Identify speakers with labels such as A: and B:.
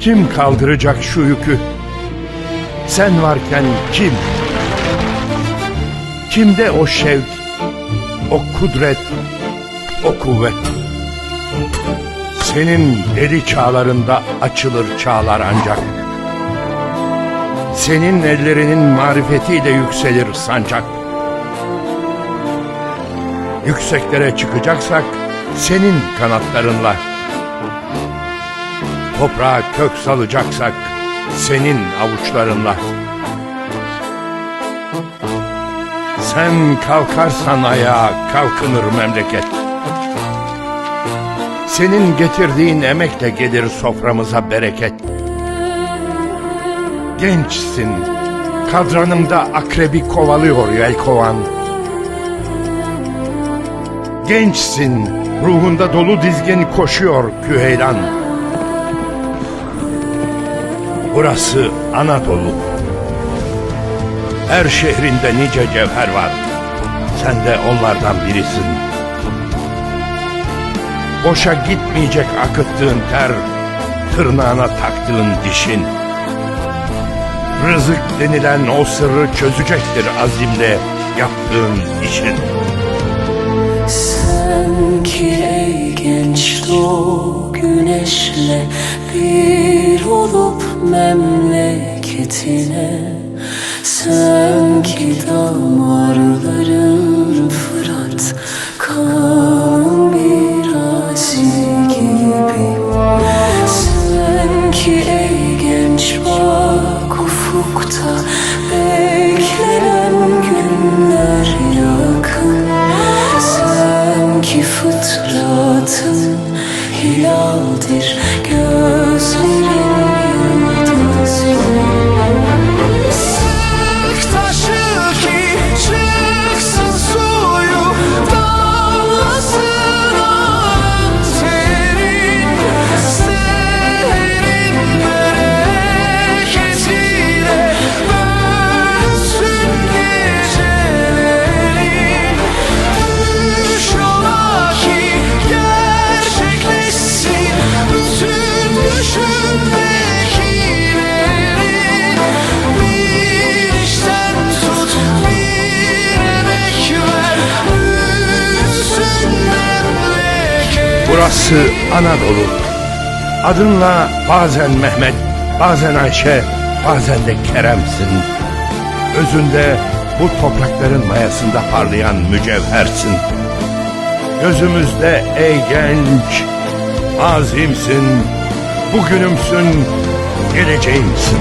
A: Kim kaldıracak şu yükü? Sen varken kim? Kimde o şevk, o kudret, o kuvvet? Senin deli çağlarında açılır çağlar ancak. Senin ellerinin marifetiyle yükselir sancak. Yükseklere çıkacaksak senin kanatlarınla. Toprağa kök salacaksak senin avuçlarınla. Sen kalkarsan ayağa kalkınır memleket. Senin getirdiğin emekle gelir soframıza bereket. Gençsin, kadranımda akrebi kovalıyor yelkovan. Gençsin, ruhunda dolu dizgin koşuyor küheylan. Burası Anadolu. Her şehrinde nice cevher var. Sen de onlardan birisin. Boşa gitmeyecek akıttığın ter, tırnağına taktığın dişin. Rızık denilen o sırrı çözecektir azimle yaptığın işin.
B: Sanki ey genç doğ güneşle bir olup memleketine Sanki damarların Fırat kan mirası gibi Sanki ey genç bak ufukta
A: Burası Anadolu. Adınla bazen Mehmet, bazen Ayşe, bazen de Kerem'sin. Özünde bu toprakların mayasında parlayan mücevhersin. Gözümüzde ey genç, azimsin, bugünümsün, geleceğimsin.